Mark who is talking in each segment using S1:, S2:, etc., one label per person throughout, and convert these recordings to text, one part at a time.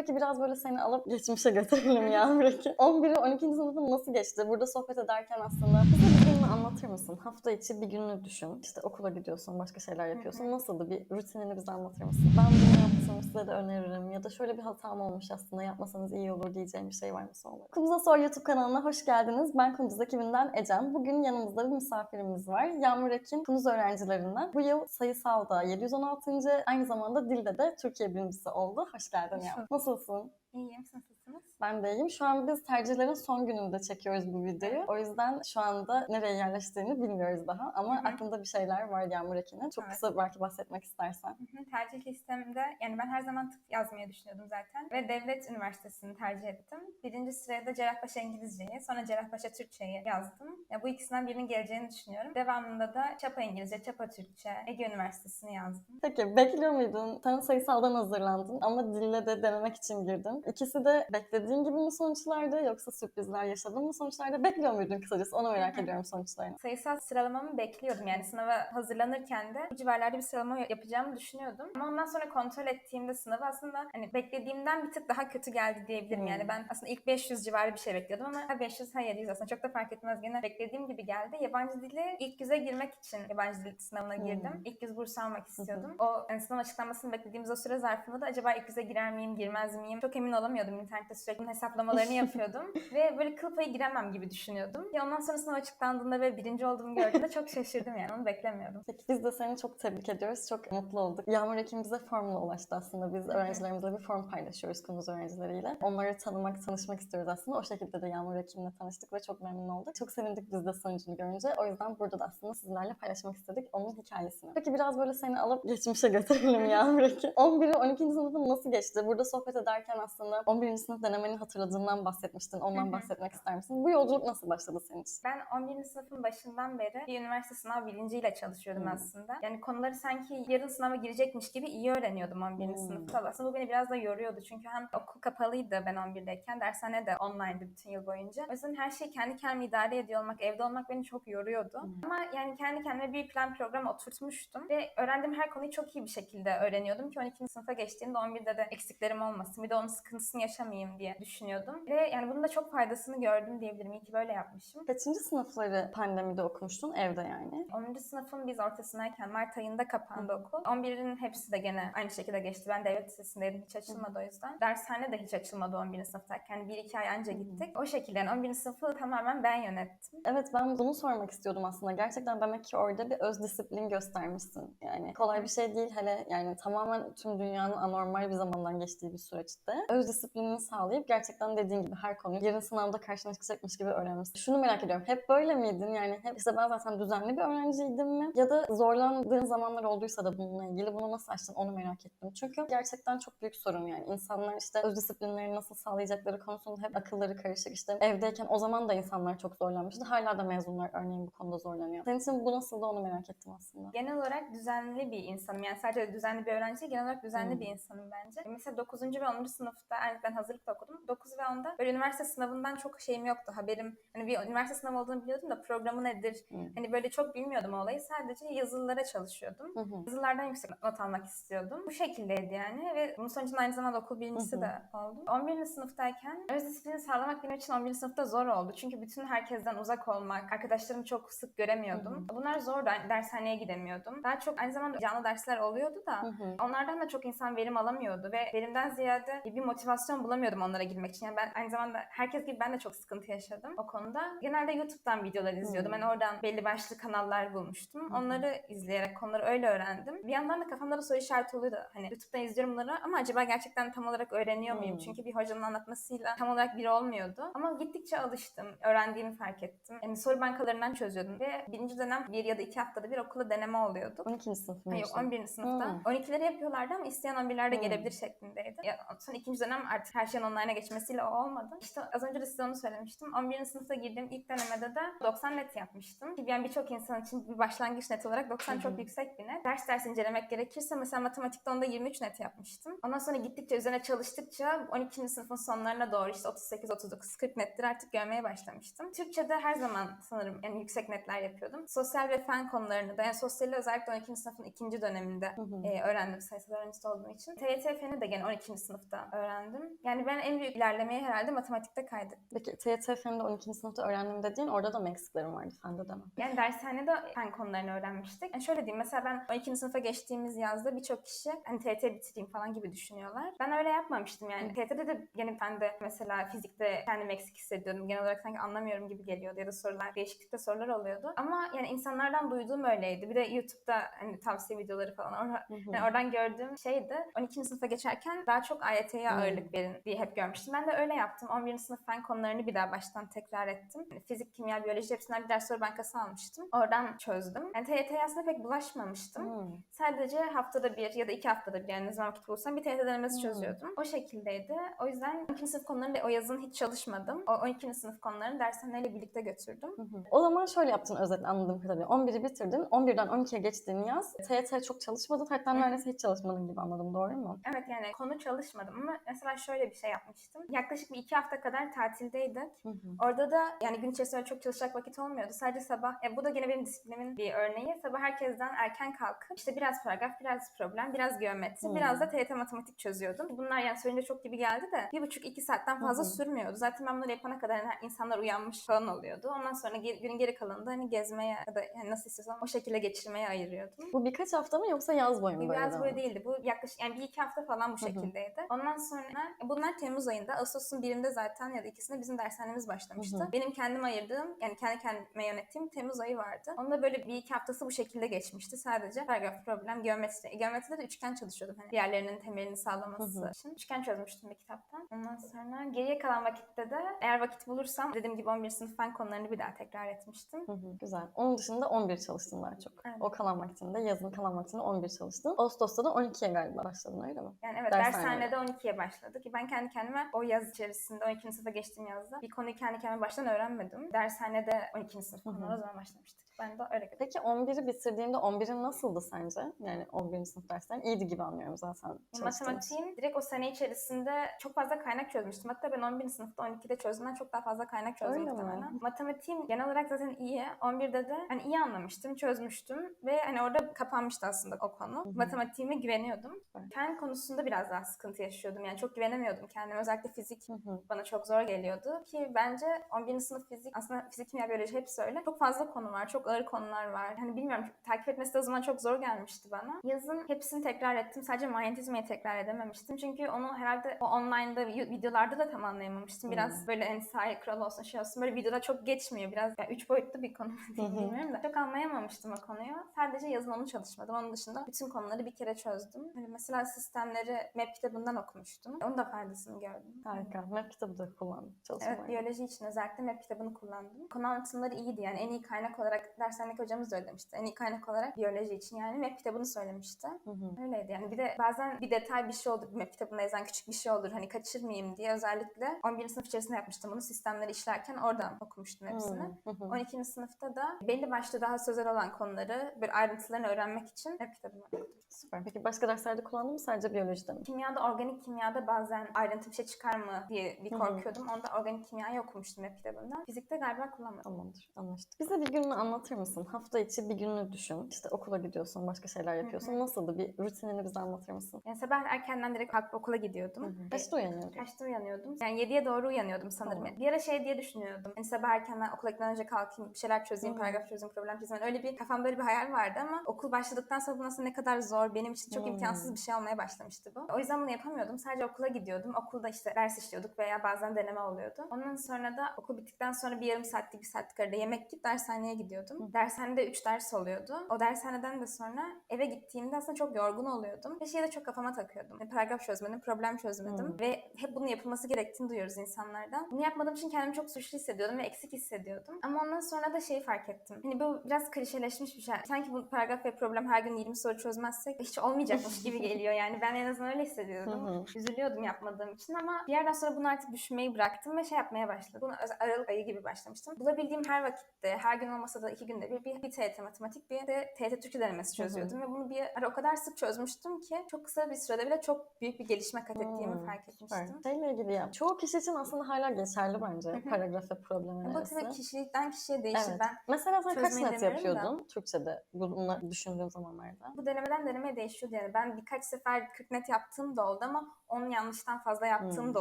S1: Peki biraz böyle seni alıp geçmişe götürelim Yağmur'aki. 11 ve 12. sınıfın nasıl geçti? Burada sohbet ederken aslında bize bir gününü anlatır mısın? Hafta içi bir gününü düşün. İşte okula gidiyorsun, başka şeyler yapıyorsun. Nasıldı? Bir rutinini bize anlatır mısın? Ben bunu yaptım, size de öneririm. Ya da şöyle bir hatam olmuş aslında yapmasanız iyi olur diyeceğim bir şey var mı son olarak? Kumza Sor YouTube kanalına hoş geldiniz. Ben Kunduz ekibinden Ecem. Bugün yanımızda bir misafirimiz var. Yağmur Ekin, Kunduz öğrencilerinden. Bu yıl sayısalda 716. Aynı zamanda dilde de Türkiye birincisi oldu. Hoş geldin Yağmur.
S2: bulduk.
S1: fofo.
S2: E é sensacional.
S1: Ben de iyiyim. Şu an biz tercihlerin son gününde çekiyoruz bu videoyu. O yüzden şu anda nereye yerleştiğini bilmiyoruz daha. Ama
S2: Hı hı.
S1: aklında bir şeyler var Yağmur Ekin'in. Çok
S2: Evet.
S1: kısa belki bahsetmek istersen.
S2: Hı hı, Tercih listemde, yani ben her zaman tıp yazmayı düşünüyordum zaten ve devlet üniversitesini tercih ettim. Birinci sıraya da Cerrahpaşa İngilizceyi, sonra Cerrahpaşa Türkçeyi yazdım. Ya bu ikisinden birinin geleceğini düşünüyorum. Devamında da Çapa İngilizce, Çapa Türkçe, Ege Üniversitesi'ni yazdım.
S1: Peki bekliyor muydun? Sen sayısaldan hazırlandın ama dille de denemek için girdin. İkisi de beklediğin gibi mi sonuçlardı yoksa sürprizler yaşadın mı sonuçlarda? Bekliyor muydun kısacası? Onu merak ediyorum sonuçlarını.
S2: Sayısal sıralamamı bekliyordum. Yani sınava hazırlanırken de bu civarlarda bir sıralama yapacağımı düşünüyordum. Ama ondan sonra kontrol ettiğimde sınavı aslında hani beklediğimden bir tık daha kötü geldi diyebilirim.
S1: Hmm.
S2: Yani ben aslında ilk 500 civarı bir şey bekliyordum ama ha 500 ha 700 aslında çok da fark etmez. Gene beklediğim gibi geldi. Yabancı dili ilk yüze girmek için yabancı dil sınavına girdim.
S1: Hmm.
S2: İlk yüz burs almak istiyordum. O yani sınav açıklanmasını beklediğimiz o süre zarfında da acaba ilk yüze girer miyim, girmez miyim? Çok emin olamıyordum. İnternette sürekli bunun hesaplamalarını yapıyordum. ve böyle kıl payı giremem gibi düşünüyordum. Ya ondan sonra sınav açıklandığında ve birinci olduğumu gördüğümde çok şaşırdım yani. Onu beklemiyordum.
S1: Peki biz de seni çok tebrik ediyoruz. Çok mutlu olduk. Yağmur Ekim bize formla ulaştı aslında. Biz öğrencilerimizle bir form paylaşıyoruz Kunduz öğrencileriyle. Onları tanımak, tanışmak istiyoruz aslında. O şekilde de Yağmur Ekim'le tanıştık ve çok memnun olduk. Çok sevindik biz de sonucunu görünce. O yüzden burada da aslında sizlerle paylaşmak istedik onun hikayesini. Peki biraz böyle seni alıp geçmişe götürelim Yağmur Ekim. 11 ve 12. sınıfın nasıl geçti? Burada sohbet ederken aslında 11. sınıf denemeni hatırladığından bahsetmiştin. Ondan
S2: hı.
S1: bahsetmek ister misin? Bu yolculuk nasıl başladı senin için?
S2: Ben 11. sınıfın başından beri bir üniversite sınav bilinciyle çalışıyordum
S1: Hmm.
S2: aslında. Yani konuları sanki yarın sınava girecekmiş gibi iyi öğreniyordum 11.
S1: Hmm.
S2: sınıfta. Aslında bu beni biraz da yoruyordu. Çünkü hem okul kapalıydı ben 11'deyken. Dershane de online'dı bütün yıl boyunca. O yüzden her şeyi kendi kendime idare ediyor olmak, evde olmak beni çok yoruyordu.
S1: Hmm.
S2: Ama yani kendi kendime bir plan program oturtmuştum. Ve öğrendiğim her konuyu çok iyi bir şekilde öğreniyordum ki 12. sınıfa geçtiğimde 11'de de eksiklerim olmasın. Bir de onun sıkıntısını yaşamayayım diye düşünüyordum. Ve yani bunun da çok faydasını gördüm diyebilirim. İyi ki böyle yapmışım.
S1: Kaçıncı sınıfları pandemide okumuştun? Evde yani.
S2: 10. sınıfın biz ortasındayken Mart ayında kapandı okul. 11'in hepsi de gene aynı şekilde geçti. Ben devlet lisesindeydim. Hiç açılmadı o yüzden. Dershane de hiç açılmadı 11. sınıftayken. Yani 1-2 ay anca gittik. O şekilde yani 11. sınıfı tamamen ben yönettim.
S1: Evet ben bunu sormak istiyordum aslında. Gerçekten demek ki orada bir öz disiplin göstermişsin. Yani kolay bir şey değil hele yani tamamen tüm dünyanın anormal bir zamandan geçtiği bir süreçte. Öz disiplinini sağlayıp gerçekten dediğin gibi her konuyu yarın sınavda karşına çıkacakmış gibi öğrenmişsin. Şunu merak ediyorum. Hep böyle miydin? Yani hep işte ben zaten düzenli bir öğrenciydim mi? Ya da zorlandığın zamanlar olduysa da bununla ilgili bunu nasıl açtın onu merak ettim. Çünkü gerçekten çok büyük sorun yani. İnsanlar işte öz disiplinlerini nasıl sağlayacakları konusunda hep akılları karışık. İşte evdeyken o zaman da insanlar çok zorlanmıştı. Hala da mezunlar örneğin bu konuda zorlanıyor. Senin için bu nasıl da onu merak ettim aslında.
S2: Genel olarak düzenli bir insanım. Yani sadece düzenli bir öğrenci genel olarak düzenli
S1: Hmm.
S2: bir insanım bence. Mesela 9. ve 10. sınıfta, yani ben hazırlıkta okudum. 9 ve 10'da böyle üniversite sınavından çok şeyim yoktu. Haberim, hani bir üniversite sınavı olduğunu biliyordum da programı nedir?
S1: Hmm.
S2: Hani böyle çok bilmiyordum olayı. Sadece yazılılara çalışıyordum.
S1: Hı hı.
S2: Yazılardan yüksek not almak istiyordum. Bu şekildeydi yani ve bunun sonucunda aynı zamanda okul birincisi
S1: Hı hı.
S2: de oldum. 11. sınıftayken öz disiplini sağlamak benim için 11. sınıfta zor oldu. Çünkü bütün herkesten uzak olmak, arkadaşlarımı çok sık göremiyordum. Bunlar zordu. Dershaneye gidemiyordum. Daha çok aynı zamanda canlı dersler oluyordu da
S1: Hı hı.
S2: Onlardan da çok insan verim alamıyordu ve verimden ziyade bir motivasyon bulamıyordum onlara girmek için. Yani ben aynı zamanda herkes gibi ben de çok sıkıntı yaşadım o konuda. Genelde YouTube'dan videolar izliyordum.
S1: Hmm.
S2: Ben oradan belli başlı kanallar bulmuştum. Onları izleyerek konuları öyle öğrendim. Bir yandan da kafamda da soru işareti oluyordu. Hani YouTube'dan izliyorum bunları ama acaba gerçekten tam olarak öğreniyor muyum?
S1: Hmm.
S2: Çünkü bir hocanın anlatmasıyla tam olarak bir olmuyordu. Ama gittikçe alıştım. Öğrendiğimi fark ettim. Yani soru bankalarından çözüyordum ve birinci dönem bir ya da iki haftada bir okula deneme oluyordu.
S1: 12. sınıf mı?
S2: Hayır
S1: işte?
S2: 11. sınıfta.
S1: Hmm.
S2: 12'leri yapıyorlardı ama isteyen 11'ler de
S1: Hmm.
S2: gelebilir şeklindeydi. Ya, sonra ikinci dönem artık her şeyin online'a geçmesiyle o olmadı. İşte az önce de size onu söylemiştim. 11. sınıfta girdiğim ilk denemede de 90 net yapmıştım. Ki Yani birçok insan için bir başlangıç net olarak 90
S1: Hı hı.
S2: çok yüksek bir net. Ders ders incelemek gerekirse mesela matematikte onda 23 net yapmıştım. Ondan sonra gittikçe üzerine çalıştıkça 12. sınıfın sonlarına doğru işte 38, 39, 40 nettir artık görmeye başlamıştım. Türkçe'de her zaman sanırım yani yüksek netler yapıyordum. Sosyal ve fen konularını da yani sosyali özellikle 12. sınıfın ikinci döneminde
S1: Hı hı.
S2: e, öğrendim sayısal öğrencisi olduğum için. TYT feni de gene 12. sınıfta öğrendim. Yani ben en büyük ilerlemeyi herhalde matematikte kaydettim.
S1: Peki TYT Fen'de 12. sınıfta öğrendim dediğin orada da mı eksiklerim vardı Fen'de de mi?
S2: Yani dershanede fen konularını öğrenmiştik. Yani şöyle diyeyim mesela ben 12. sınıfa geçtiğimiz yazda birçok kişi hani TYT bitireyim falan gibi düşünüyorlar. Ben öyle yapmamıştım yani. TYT'de de gene ben de mesela fizikte kendimi eksik hissediyordum. Genel olarak sanki anlamıyorum gibi geliyordu ya da sorular, değişiklikte sorular oluyordu. Ama yani insanlardan duyduğum öyleydi. Bir de YouTube'da hani tavsiye videoları falan
S1: hı.
S2: yani oradan gördüğüm şeydi 12. sınıfa geçerken daha çok AYT'ye ağırlık verin diye hep görmüştüm. Ben de öyle yaptım. 11. sınıf fen konularını bir daha baştan tekrar ettim. Yani fizik, kimya, biyoloji hepsinden bir ders soru bankası almıştım. Oradan çözdüm. Yani TYT'ye aslında pek bulaşmamıştım.
S1: Hmm.
S2: Sadece haftada bir ya da iki haftada bir yani ne zaman vakit bulursam bir TYT denemesi
S1: Hmm.
S2: çözüyordum. O şekildeydi. O yüzden 12. sınıf konularında o yazın hiç çalışmadım. O 12. sınıf konularını dershaneyle birlikte götürdüm.
S1: Hı hı. O zaman şöyle yaptın özetle anladığım kadarıyla. 11'i bitirdin. 11'den 12'ye geçtiğin yaz TYT çok çalışmadın. Hatta neredeyse hiç çalışmadın gibi anladım. Doğru mu?
S2: Evet yani konu çalışmadım ama mesela şöyle bir şey yapmıştım. Yaklaşık bir iki hafta kadar tatildeydik.
S1: Hı hı.
S2: Orada da yani gün içerisinde çok çalışacak vakit olmuyordu. Sadece sabah, ya bu da gene benim disiplinimin bir örneği. Sabah herkesten erken kalkıp işte biraz paragraf, biraz problem, biraz geometri,
S1: Hmm.
S2: biraz da TYT matematik çözüyordum. Bunlar yani söyleyince çok gibi geldi de bir buçuk iki saatten fazla
S1: Hı hı.
S2: sürmüyordu. Zaten ben bunları yapana kadar hani insanlar uyanmış falan oluyordu. Ondan sonra günün geri kalanında hani gezmeye ya da yani nasıl istiyorsam o şekilde geçirmeye ayırıyordum.
S1: Bu birkaç hafta mı yoksa yaz boyu mu devam?
S2: böyle değildi. Bu yaklaşık yani bir iki hafta falan bu
S1: hı.
S2: şekildeydi. Ondan sonra bunlar Temmuz ayında. Ağustos'un birinde zaten ya da ikisinde bizim dershanemiz başlamıştı.
S1: Hı hı.
S2: Benim kendim ayırdığım yani kendi kendime yönettiğim Temmuz ayı vardı. Onda böyle bir iki haftası bu şekilde geçmişti. Sadece paragraf problem, geometri. Geometride de üçgen çalışıyordum. Hani diğerlerinin temelini sağlaması
S1: Hı hı.
S2: için. Üçgen çözmüştüm bir kitaptan. Ondan sonra geriye kalan vakitte de eğer vakit bulursam dediğim gibi 11 sınıf fen konularını bir daha tekrar etmiştim.
S1: Hı hı, Güzel. Onun dışında 11 çalıştın daha çok.
S2: Evet.
S1: O kalan vaktinde, yazın kalan vaktinde 11 çalıştın. Ağustos'ta da 12'ye galiba başladın öyle mi?
S2: Yani evet
S1: Dershanede.
S2: dershanede 12'ye başladı ki ben kendi kendime o yaz içerisinde 12. sınıfa geçtiğim yazda bir konuyu kendi kendime baştan öğrenmedim. Dershanede 12. sınıf konuları o zaman başlamıştık. Ben de öyle
S1: Peki 11'i bitirdiğinde 11'in nasıldı sence? Yani 11. sınıf derslerin iyiydi gibi anlıyorum zaten.
S2: Matematiğin direkt o sene içerisinde çok fazla kaynak çözmüştüm. Hatta ben 11. sınıfta 12'de çözdüğümden çok daha fazla kaynak çözdüm
S1: Öyle mi?
S2: muhtemelen. Matematiğim genel olarak zaten iyi. 11'de de hani iyi anlamıştım, çözmüştüm ve hani orada kapanmıştı aslında o konu.
S1: hı.
S2: Matematiğime güveniyordum.
S1: Evet.
S2: Fen konusunda biraz daha sıkıntı yaşıyordum. Yani çok güvenemiyordum kendime. Özellikle fizik
S1: Hı hı.
S2: bana çok zor geliyordu ki bence 11. sınıf fizik aslında fizik, kimya, biyoloji hepsi öyle. Çok fazla konu var, çok ağır konular var. Hani bilmiyorum takip etmesi de o zaman çok zor gelmişti bana. Yazın hepsini tekrar ettim. Sadece manyetizmayı tekrar edememiştim. Çünkü onu herhalde o online'da vi- videolarda da tam anlayamamıştım. Biraz
S1: Hmm.
S2: böyle hani kural olsun şey olsun böyle videoda çok geçmiyor. Biraz yani üç boyutlu bir konu
S1: hı.
S2: bilmiyorum da. Çok anlayamamıştım o konuyu. Sadece yazın onu çalışmadım. Onun dışında bütün konuları bir kere çözdüm. Hani mesela sistemleri map kitabından okumuştum. Onun da faydasını gördüm.
S1: Harika. Map kitabı da kullandım
S2: Evet,
S1: çalışmalarda.
S2: biyoloji için özellikle map kitabını kullandım. Konu anlatımları iyiydi yani en iyi kaynak olarak dershanedeki hocamız da öyle demişti. En iyi kaynak olarak biyoloji için yani map kitabını söylemişti.
S1: Hı hı.
S2: Öyleydi yani bir de bazen bir detay bir şey olur, map kitabında yazan küçük bir şey olur hani kaçırmayayım diye özellikle 11. sınıf içerisinde yapmıştım bunu sistemleri işlerken oradan okumuştum hepsini.
S1: Hı hı.
S2: 12. sınıfta da belli başlı daha sözel olan konuları böyle ayrıntılarını öğrenmek için map kitabını okudum.
S1: Süper. Peki başka derslerde kullandın mı? Sadece biyolojide mi?
S2: Kimyada, organik kimyada bazen ayrıntı bir şey çıkar mı diye bir
S1: Hı hı.
S2: korkuyordum. Onda organik kimyayı okumuştum hep kitabında. Fizikte galiba kullanmadım.
S1: Tamamdır. Anlaştık. Bize bir gününü anlatır mısın? Hafta içi bir gününü düşün. İşte okula gidiyorsun, başka şeyler yapıyorsun. Nasıldı? Bir rutinini bize anlatır mısın?
S2: Yani sabah erkenden direkt kalkıp okula gidiyordum.
S1: Hı hı. Kaçta uyanıyordun?
S2: Kaçta uyanıyordum? Yani 7'ye doğru uyanıyordum sanırım.
S1: Tamam.
S2: Bir ara şey diye düşünüyordum. Hani sabah erkenden okula gitmeden önce kalkayım, bir şeyler çözeyim,
S1: Hı.
S2: paragraf çözeyim, problem çözeyim. Yani öyle bir kafamda öyle bir hayal vardı ama okul başladıktan sonra bu nasıl ne kadar zor, benim için çok
S1: Hı.
S2: imkansız bir şey olmaya başlamıştı bu. O yüzden bunu yapamıyordum. Sadece okula gidiyordum. Okulda işte ders işliyorduk veya bazen deneme oluyordu. Ondan sonra da okul bittikten sonra bir yarım saatlik, bir saatlik arada yemek yiyip dershaneye gidiyordum. Dershanede 3 ders oluyordu. O dershaneden de sonra eve gittiğimde aslında çok yorgun oluyordum. Ve şeyi de çok kafama takıyordum. Yani paragraf çözmedim, problem çözmedim.
S1: Hı.
S2: Ve hep bunun yapılması gerektiğini duyuyoruz insanlardan. Bunu yapmadığım için kendimi çok suçlu hissediyordum ve eksik hissediyordum. Ama ondan sonra da şeyi fark ettim. Hani bu biraz klişeleşmiş bir şey. Sanki bu paragraf ve problem her gün 20 soru çözmezsek hiç olmayacakmış gibi geliyor. Yani ben en azından öyle hissediyordum. Üzülüyordum yapmadığım için ama bir yerden sonra bunu artık düşünmeyi bıraktım ve şey yapmaya başladım. Bunu Aralık ayı gibi başlamıştım. Bulabildiğim her vakitte, her gün olmasa da iki günde bir, bir, bir TYT matematik bir de TYT Türkçe denemesi çözüyordum. Ve bunu bir ara o kadar sık çözmüştüm ki çok kısa bir sürede bile çok büyük bir gelişme kat ettiğimi
S1: Hmm,
S2: fark etmiştim.
S1: Şeyle ilgili ya. Çoğu kişi için aslında hala geçerli bence.
S2: Hı hı.
S1: Paragraf ve problem
S2: Bu
S1: önerisi.
S2: tabii kişilikten kişiye değişir.
S1: Evet.
S2: Ben
S1: Mesela sen kaç net
S2: demiyorum da.
S1: yapıyordun Türkçe'de bununla düşündüğün zamanlarda?
S2: bu denemeden denemeye değişiyordu yani. Ben birkaç sefer 40 net yaptığım da oldu ama onun yanlıştan fazla yaptığım
S1: Hmm.
S2: da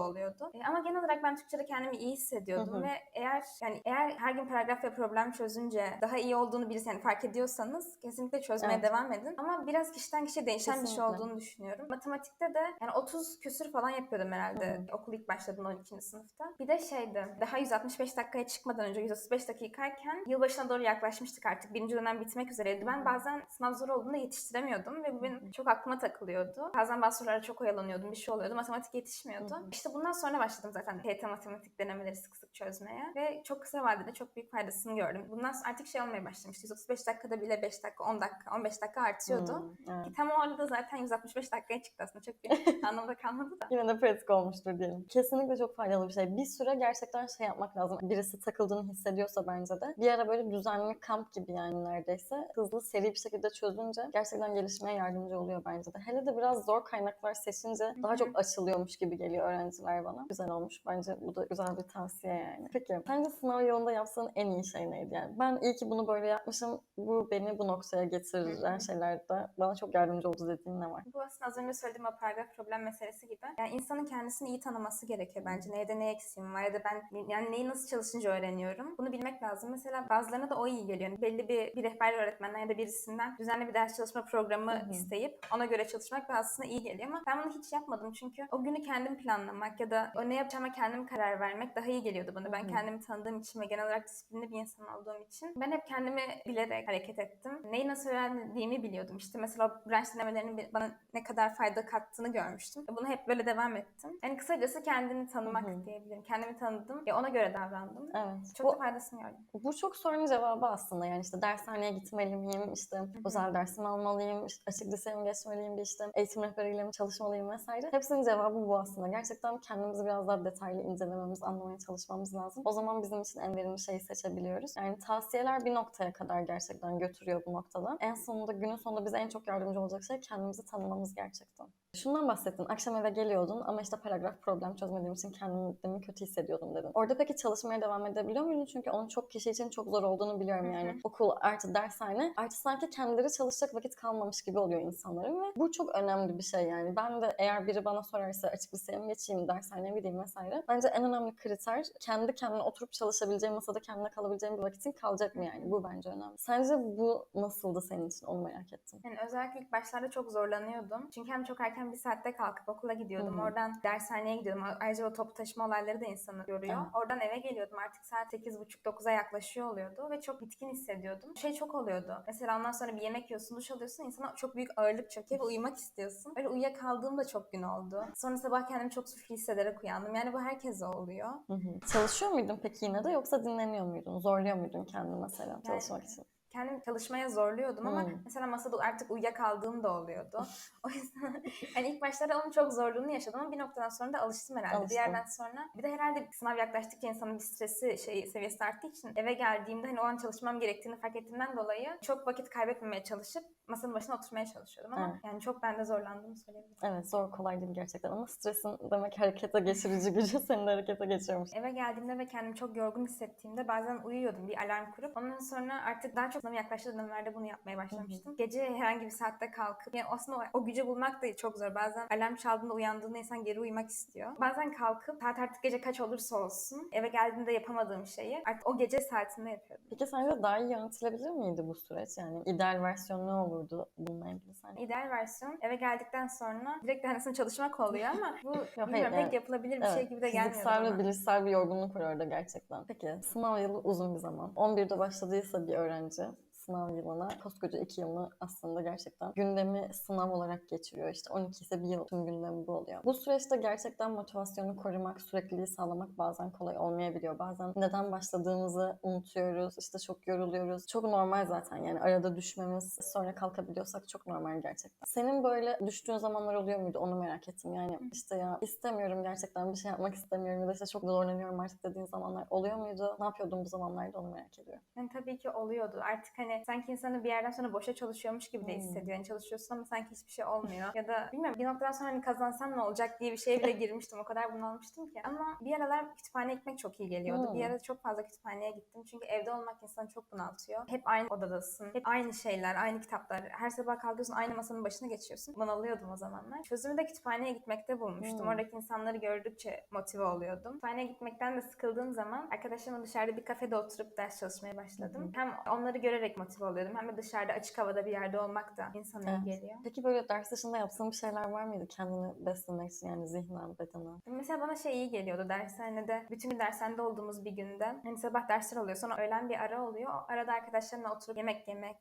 S2: oluyordu. E, ama genel olarak ben Türkçe'de kendimi iyi hissediyordum
S1: Hı hı.
S2: ve eğer yani eğer her gün paragraf ve problem çözünce daha iyi olduğunu birisi yani fark ediyorsanız kesinlikle çözmeye
S1: Evet.
S2: devam edin. Ama biraz kişiden kişiye değişen bir şey
S1: Kesinlikle.
S2: olduğunu düşünüyorum. Matematikte de yani 30 küsür falan yapıyordum herhalde
S1: Hı
S2: okul ilk başladığında 12. sınıfta. Bir de şeydi daha 165 dakikaya çıkmadan önce 135 dakikayken yılbaşına doğru yaklaşmıştık artık. Birinci dönem bitmek üzereydi. Ben bazen sınav zor olduğunda yetiştiremiyordum ve bu benim çok aklıma takılıyordu. Bazen bazı sorulara çok oyalanıyordum, bir şey oluyordu. Matematik yetişmiyordu.
S1: Hı hı.
S2: İşte bundan sonra başladım zaten TYT matematik denemeleri sık sık çözmeye ve çok kısa vadede çok büyük faydasını gördüm. Bundan sonra artık şey olmaya başlamıştı. 135 dakikada bile 5 dakika, 10 dakika, 15 dakika artıyordu.
S1: Hmm, evet.
S2: Ki tam o arada zaten 165 dakikaya çıktı aslında. Çok bir anlamda kalmadı da.
S1: Yine de pratik olmuştur diyelim. Kesinlikle çok faydalı bir şey. Bir süre gerçekten şey yapmak lazım. Birisi takıldığını hissediyorsa bence de. Bir ara böyle düzenli kamp gibi yani neredeyse. Hızlı seri bir şekilde çözünce gerçekten gelişmeye yardımcı oluyor bence de. Hele de biraz zor kaynaklar seçince daha çok açılıyormuş gibi geliyor öğrenciler bana. Güzel olmuş. Bence bu da güzel bir tavsiye yani. Peki sence sınav yolunda yaptığın en iyi şey neydi yani? Ben iyi ki bunu böyle yapmışım. Bu beni bu noktaya getiren şeylerde bana çok yardımcı oldu dediğin ne var?
S2: Bu aslında az önce söylediğim paragraf problem meselesi gibi. Yani insanın kendisini iyi tanıması gerekiyor bence. Neyde ne eksiğim var ya da ben yani neyi nasıl çalışınca öğreniyorum. Bunu bilmek lazım. Mesela bazılarına da o iyi geliyor. Yani belli bir, bir rehber öğretmenden ya da birisinden düzenli bir ders çalışma programı
S1: Hı hı.
S2: isteyip ona göre çalışmak da aslında iyi geliyor ama ben bunu hiç yapmadım çünkü o günü kendim planlamak ya da o ne yapacağıma kendim karar vermek daha iyi geliyordu bana. Ben
S1: Hı hı.
S2: kendimi tanıdığım için ve genel olarak disiplinli bir insan olduğum için ben hep kendimi bilerek hareket ettim. Neyi nasıl öğrendiğimi biliyordum. İşte mesela branş denemelerinin bana ne kadar fayda kattığını görmüştüm. Bunu hep böyle devam ettim. Yani kısacası kendini tanımak
S1: Hı hı.
S2: diyebilirim. Kendimi tanıdım ve ona göre davrandım.
S1: Evet.
S2: Çok
S1: Bu
S2: da faydasını gördüm.
S1: Bu çok sorunun cevabı aslında yani işte dershaneye gitmeli miyim, işte özel dersimi almalıyım, işte açık liseye mi geçmeliyim, bir işte eğitim rehberiyle mi çalışmalıyım vesaire. Hepsinin cevabı bu aslında. Gerçekten kendimizi biraz daha detaylı incelememiz, anlamaya çalışmamız lazım. O zaman bizim için en verimli şeyi seçebiliyoruz. Yani tavsiyeler bir noktaya kadar gerçekten götürüyor bu noktada. En sonunda günün sonunda bize en çok yardımcı olacak şey kendimizi tanımamız gerçekten. Şundan bahsettin. Akşam eve geliyordun ama işte paragraf problem çözmediğim için kendimi kötü hissediyordum dedin. Orada peki çalışmaya devam edebiliyor muydun? Çünkü onun çok kişi için çok zor olduğunu biliyorum
S2: Hı hı.
S1: yani. Okul artı dershane artı sanki kendileri çalışacak vakit kalmamış gibi oluyor insanların ve bu çok önemli bir şey yani. Ben de eğer biri bana sorarsa açık liseye mi geçeyim, dershaneye mi gideyim vesaire. Bence en önemli kriter kendi kendine oturup çalışabileceğim, masada kendine kalabileceğim bir vakitin kalacak mı yani? Bu bence önemli. Sence bu nasıldı senin için? Onu merak ettim.
S2: Yani özellikle ilk başlarda çok zorlanıyordum. Çünkü hem çok erken bir saatte kalkıp okula gidiyordum.
S1: Hı hı.
S2: Oradan dershaneye gidiyordum. Ayrıca o toplu taşıma olayları da insanı yoruyor.
S1: Evet.
S2: Oradan eve geliyordum. Artık saat 8.30-9'a yaklaşıyor oluyordu ve çok bitkin hissediyordum. Şey çok oluyordu. Mesela ondan sonra bir yemek yiyorsun, duş alıyorsun. insana çok büyük ağırlık çöküyor ve uyumak istiyorsun. Öyle uyuyakaldığım da çok gün oldu. Sonra sabah kendimi çok suçlu hissederek uyandım. Yani bu herkese oluyor.
S1: Hı hı. Çalışıyor muydun peki yine de yoksa dinleniyor muydun? Zorluyor muydun kendini mesela çalışmak için?
S2: Kendimi çalışmaya zorluyordum ama
S1: Hmm.
S2: mesela masada artık uyuyakaldığım da oluyordu. o yüzden hani ilk başlarda onun çok zorluğunu yaşadım ama bir noktadan sonra da alıştım herhalde.
S1: Alıştın.
S2: Bir yerden sonra bir de herhalde sınav yaklaştıkça insanın bir stresi şey seviyesi arttığı için eve geldiğimde hani o an çalışmam gerektiğini fark ettiğimden dolayı çok vakit kaybetmemeye çalışıp masanın başına oturmaya çalışıyordum ama
S1: Evet.
S2: yani çok bende zorlandığımı söyleyebilirim.
S1: Evet zor kolay değil gerçekten ama stresin demek harekete geçirici gücü seni de harekete geçiriyormuş.
S2: Eve geldiğimde ve kendimi çok yorgun hissettiğimde bazen uyuyordum bir alarm kurup. Ondan sonra artık daha çok yaklaştığı dönemlerde bunu yapmaya başlamıştım. Gece herhangi bir saatte kalkıp yani aslında o, o gücü bulmak da çok zor. Bazen alarm çaldığında uyandığında insan geri uyumak istiyor. Bazen kalkıp saat artık gece kaç olursa olsun eve geldiğimde yapamadığım şeyi artık o gece saatinde yapıyordum.
S1: Peki sence daha iyi yönetilebilir miydi bu süreç? Yani ideal versiyon ne olurdu bununla ilgili?
S2: İdeal versiyon eve geldikten sonra direkt dersine çalışmak oluyor ama bu bilmiyorum
S1: hayır,
S2: pek
S1: yani-
S2: yapılabilir bir şey gibi de gelmiyor
S1: Fiziksel ve bilişsel bir yorgunluk var orada gerçekten. Peki sınav yılı uzun bir zaman. 11'de başladıysa bir öğrenci sınav yılına koskoca iki yılını aslında gerçekten gündemi sınav olarak geçiriyor. İşte 12 ise bir yıl tüm gündemi bu oluyor. Bu süreçte gerçekten motivasyonu korumak, sürekliliği sağlamak bazen kolay olmayabiliyor. Bazen neden başladığımızı unutuyoruz, işte çok yoruluyoruz. Çok normal zaten yani arada düşmemiz, sonra kalkabiliyorsak çok normal gerçekten. Senin böyle düştüğün zamanlar oluyor muydu onu merak ettim. Yani işte ya istemiyorum gerçekten bir şey yapmak istemiyorum ya da işte çok zorlanıyorum artık dediğin zamanlar oluyor muydu? Ne yapıyordun bu zamanlarda onu merak ediyorum.
S2: Yani tabii ki oluyordu. Artık hani sanki insanı bir yerden sonra boşa çalışıyormuş gibi de
S1: Hmm.
S2: hissediyor. Yani çalışıyorsun ama sanki hiçbir şey olmuyor. ya da bilmiyorum bir noktadan sonra hani kazansam ne olacak diye bir şeye bile girmiştim. O kadar bunalmıştım ki. Ama bir aralar kütüphaneye gitmek çok iyi geliyordu. Bir
S1: Hmm.
S2: ara çok fazla kütüphaneye gittim. Çünkü evde olmak insanı çok bunaltıyor. Hep aynı odadasın. Hep aynı şeyler, aynı kitaplar. Her sabah kalkıyorsun aynı masanın başına geçiyorsun. Bunalıyordum o zamanlar. Çözümü de kütüphaneye gitmekte bulmuştum.
S1: Hmm.
S2: Oradaki insanları gördükçe motive oluyordum. Kütüphaneye gitmekten de sıkıldığım zaman arkadaşlarımla dışarıda bir kafede oturup ders çalışmaya başladım. Hem onları görerek motive oluyordum hem de dışarıda açık havada bir yerde olmak da insana iyi
S1: Evet.
S2: geliyor.
S1: Peki böyle ders dışında yaptığın bir şeyler var mıydı kendini beslemek için yani zihnen, bedenen?
S2: Mesela bana şey iyi geliyordu dershanede. Bütün gün dershanede olduğumuz bir günde. Hani sabah dersler oluyor sonra öğlen bir ara oluyor. O arada arkadaşlarımla oturup yemek yemek.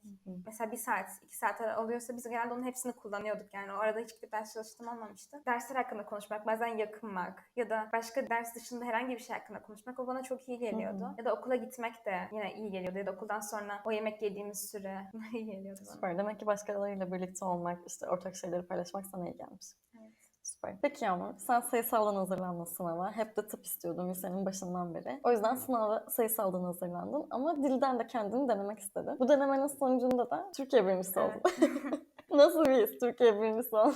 S2: Mesela bir saat, iki saat ara oluyorsa biz genelde onun hepsini kullanıyorduk. Yani o arada hiç gidip ders çalıştığım olmamıştı. Dersler hakkında konuşmak, bazen yakınmak ya da başka ders dışında herhangi bir şey hakkında konuşmak o bana çok iyi geliyordu.
S1: Hı hı.
S2: Ya da okula gitmek de yine iyi geliyordu. Ya da okuldan sonra o yemek yediğimiz süre geliyordu bana.
S1: Süper. Demek ki başkalarıyla birlikte olmak, işte ortak şeyleri paylaşmak sana iyi gelmiş.
S2: Evet.
S1: Süper. Peki Yağmur, sen sayısaldan hazırlandın sınava. Hep de tıp istiyordun lisenin başından beri. O yüzden sınava sayısaldan hazırlandın ama dilden de kendini denemek istedin. Bu denemenin sonucunda da Türkiye birincisi oldun. Nasıl bir his Türkiye birincisi olmak?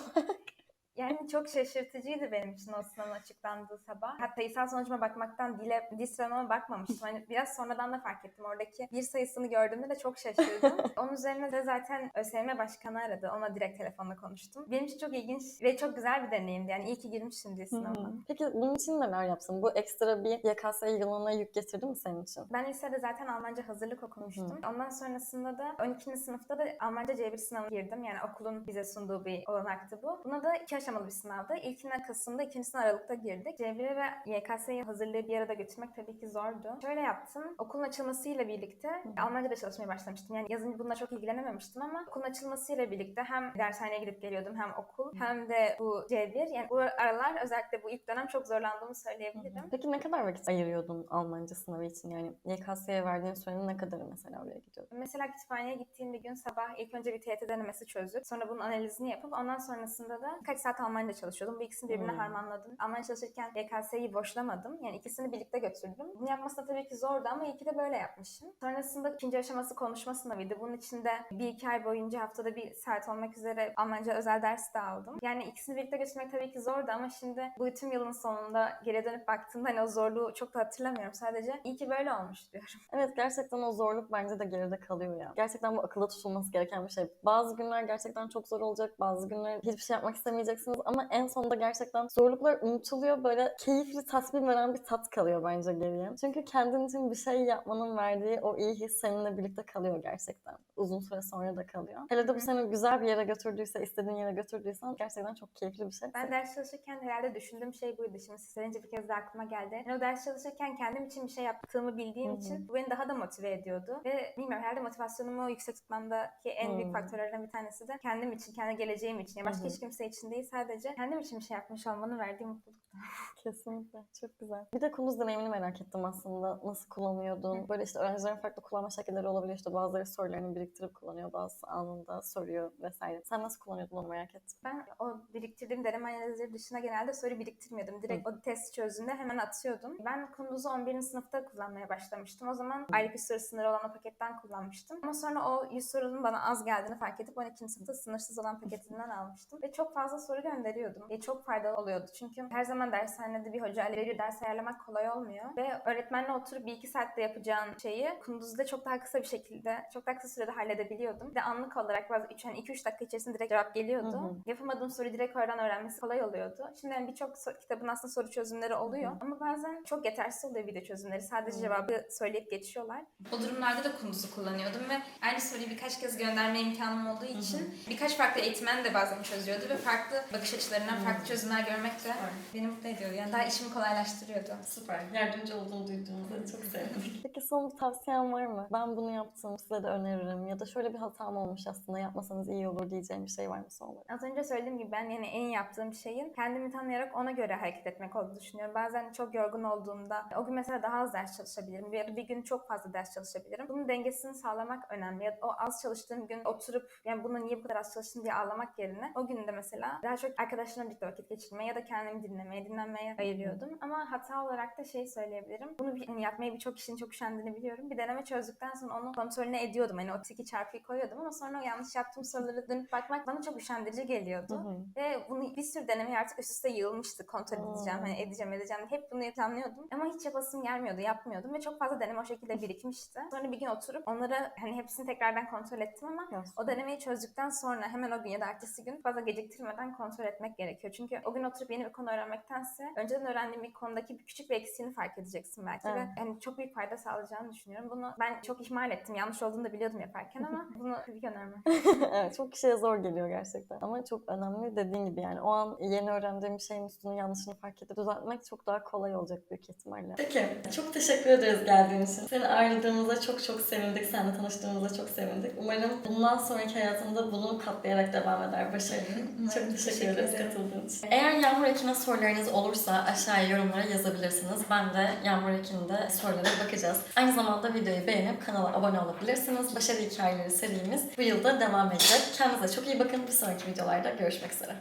S2: Yani çok şaşırtıcıydı benim için o sınavın açıklandığı sabah. Hatta sayısal sonucuma bakmaktan dile, dil sıralamama bakmamıştım. Hani biraz sonradan da fark ettim. Oradaki bir sayısını gördüğümde de çok şaşırdım. Onun üzerine de zaten ÖSYM Başkanı aradı. Ona direkt telefonla konuştum. Benim için çok ilginç ve çok güzel bir deneyimdi. Yani iyi ki girmişim dil sınavına.
S1: Peki bunun için neler yaptın? Bu ekstra bir YKS yılına yük getirdi mi senin için?
S2: Ben lisede zaten Almanca hazırlık okumuştum. Ondan sonrasında da 12. sınıfta da Almanca C1 sınavına girdim. Yani okulun bize sunduğu bir olanaktı bu. Buna da iki aşamalı bir sınavdı. İlkine Kasım'da, ikincisine Aralık'ta girdik. C1 ve YKS'yi hazırlığı bir arada götürmek tabii ki zordu. Şöyle yaptım. Okulun açılmasıyla birlikte Almanca'da çalışmaya başlamıştım. Yani yazın bununla çok ilgilenememiştim ama okulun açılmasıyla birlikte hem dershaneye gidip geliyordum hem okul hem de bu C1. Yani bu aralar özellikle bu ilk dönem çok zorlandığımı söyleyebilirim.
S1: Peki ne kadar vakit ayırıyordun Almanca sınavı için? Yani YKS'ye verdiğin sürenin ne kadarı mesela oraya gidiyordun?
S2: Mesela kütüphaneye gittiğim bir gün sabah ilk önce bir TYT denemesi çözüp sonra bunun analizini yapıp ondan sonrasında da kaç saat Almanca çalışıyordum. Bu ikisini birbirine
S1: Hmm.
S2: harmanladım. Almanca çalışırken YKS'yi boşlamadım. Yani ikisini birlikte götürdüm. Bunu yapması da tabii ki zordu ama iyi ki de böyle yapmışım. Sonrasında ikinci aşaması konuşma sınavıydı. Bunun içinde bir iki ay boyunca haftada bir saat olmak üzere Almanca özel ders de aldım. Yani ikisini birlikte götürmek tabii ki zordu ama şimdi bu tüm yılın sonunda geriye dönüp baktığımda hani o zorluğu çok da hatırlamıyorum. Sadece iyi ki böyle olmuş diyorum.
S1: Evet gerçekten o zorluk bence de geride kalıyor ya. Gerçekten bu akılda tutulması gereken bir şey. Bazı günler gerçekten çok zor olacak, bazı günler hiçbir şey yapmak istemeyeceksiniz ama en sonunda gerçekten zorluklar unutuluyor. Böyle keyifli, tatmin veren bir tat kalıyor bence geriye. Çünkü kendin için bir şey yapmanın verdiği o iyi his seninle birlikte kalıyor gerçekten. Uzun süre sonra da kalıyor. Hele de bu seni güzel bir yere götürdüyse, istediğin yere götürdüysen gerçekten çok keyifli bir şey.
S2: Ben ders çalışırken herhalde düşündüğüm şey buydu. Şimdi siz bir kez de aklıma geldi. Yani o ders çalışırken kendim için bir şey yaptığımı bildiğim
S1: Hı hı.
S2: için bu beni daha da motive ediyordu. Ve bilmiyorum herhalde motivasyonumu yüksek tutmamdaki en büyük
S1: Hı.
S2: faktörlerden bir tanesi de kendim için, kendi geleceğim için. Yani başka
S1: Hı hı.
S2: hiç kimse için değil sadece kendim için bir şey yapmış olmanın verdiği mutluluk.
S1: Kesinlikle. Çok güzel. Bir de kunduz deneyimini merak ettim aslında. Nasıl kullanıyordun? Böyle işte öğrencilerin farklı kullanma şekilleri olabiliyor. İşte bazıları sorularını biriktirip kullanıyor, bazısı anında soruyor vesaire. Sen nasıl kullanıyordun onu merak ettim.
S2: Ben o biriktirdiğim deneme analizleri dışında genelde soru biriktirmiyordum. Direkt o test çözdüğümde hemen atıyordum. Ben Kunduz'u 11. sınıfta kullanmaya başlamıştım. O zaman aylık 100 soru sınırı olan o paketten kullanmıştım. Ama sonra o 100 sorunun bana az geldiğini fark edip 12. sınıfta sınırsız olan paketinden almıştım. Ve çok fazla soru gönderiyordum. Ve çok faydalı oluyordu. Çünkü her zaman dershanede bir hoca ile bir ders ayarlamak kolay olmuyor. Ve öğretmenle oturup bir iki saatte yapacağın şeyi Kunduz'da çok daha kısa bir şekilde, çok daha kısa sürede halledebiliyordum. Bir de anlık olarak bazı 3 hani 2-3 dakika içerisinde direkt cevap geliyordu.
S1: Hı hı.
S2: Yapamadığım soruyu direkt oradan öğrenmesi kolay oluyordu. Şimdi yani birçok so- kitabın aslında soru çözümleri oluyor.
S1: Hı hı.
S2: Ama bazen çok yetersiz oluyor video çözümleri. Sadece
S1: Hı.
S2: cevabı söyleyip geçiyorlar. O durumlarda da Kunduz'u kullanıyordum ve aynı soruyu birkaç kez gönderme imkanım olduğu için birkaç farklı eğitmen de bazen çözüyordu ve farklı bakış açılarından farklı çözümler görmek de benim mutlu ediyordu. Yani daha işimi kolaylaştırıyordu.
S1: Süper. Yardımcı olduğunu duyduğumuza çok sevindik. Peki son bir tavsiyen var mı? Ben bunu yaptım, size de öneririm. Ya da şöyle bir hatam olmuş aslında yapmasanız iyi olur diyeceğim bir şey var mı son olarak?
S2: Az önce söylediğim gibi ben yani en yaptığım şeyin kendimi tanıyarak ona göre hareket etmek olduğunu düşünüyorum. Bazen çok yorgun olduğumda o gün mesela daha az ders çalışabilirim. Bir, bir gün çok fazla ders çalışabilirim. Bunun dengesini sağlamak önemli. Ya da o az çalıştığım gün oturup yani bunu niye bu kadar az çalıştım diye ağlamak yerine o gün de mesela daha çok arkadaşlarımla birlikte vakit geçirmeye ya da kendimi dinlemeye, dinlenmeye ayırıyordum. Ama hata olarak da şey söyleyebilirim. Bunu bir, hani yapmayı birçok kişinin çok üşendiğini biliyorum. Bir deneme çözdükten sonra onu kontrolüne ediyordum. Hani o tiki çarpıyı koyuyordum ama sonra o yanlış yaptığım soruları dönüp bakmak bana çok üşendirici geliyordu.
S1: Hı hı.
S2: Ve bunu bir sürü deneme artık üst üste yığılmıştı. Kontrol
S1: Aa.
S2: edeceğim, hani edeceğim, edeceğim. Hep bunu planlıyordum. Ama hiç yapasım gelmiyordu, yapmıyordum. Ve çok fazla deneme o şekilde birikmişti. Sonra bir gün oturup onları hani hepsini tekrardan kontrol ettim ama o denemeyi çözdükten sonra hemen o gün ya da ertesi gün fazla geciktirmeden kontrol etmek gerekiyor. Çünkü o gün oturup yeni bir konu öğrenmektense önceden öğrendiğim bir konudaki bir küçük bir eksiğini fark edeceksin belki
S1: Evet.
S2: ve yani çok büyük fayda sağlayacağını düşünüyorum. Bunu ben çok ihmal ettim. Yanlış olduğunu da biliyordum yaparken ama bunu tabii ki önermem.
S1: evet çok kişiye zor geliyor gerçekten. Ama çok önemli dediğin gibi yani o an yeni öğrendiğim bir şeyin üstünün yanlışını fark edip düzeltmek çok daha kolay olacak büyük ihtimalle. Peki çok teşekkür ederiz geldiğin için. Seni ağırladığımızda çok çok sevindik. Seninle tanıştığımızda çok sevindik. Umarım bundan sonraki hayatında bunu katlayarak devam eder. Başarılı. çok teşekkür,
S2: Teşekkür
S1: ederiz katıldığın için. Eğer Yağmur Ekin'e sorularınız olursa aşağıya yorumlara yazabilirsiniz. Ben de Yağmur Ekin'de sorulara bakacağız. Aynı zamanda videoyu beğenip kanala abone olabilirsiniz. Başarı hikayeleri serimiz bu yılda devam edecek. Kendinize çok iyi bakın. Bir sonraki videolarda görüşmek üzere.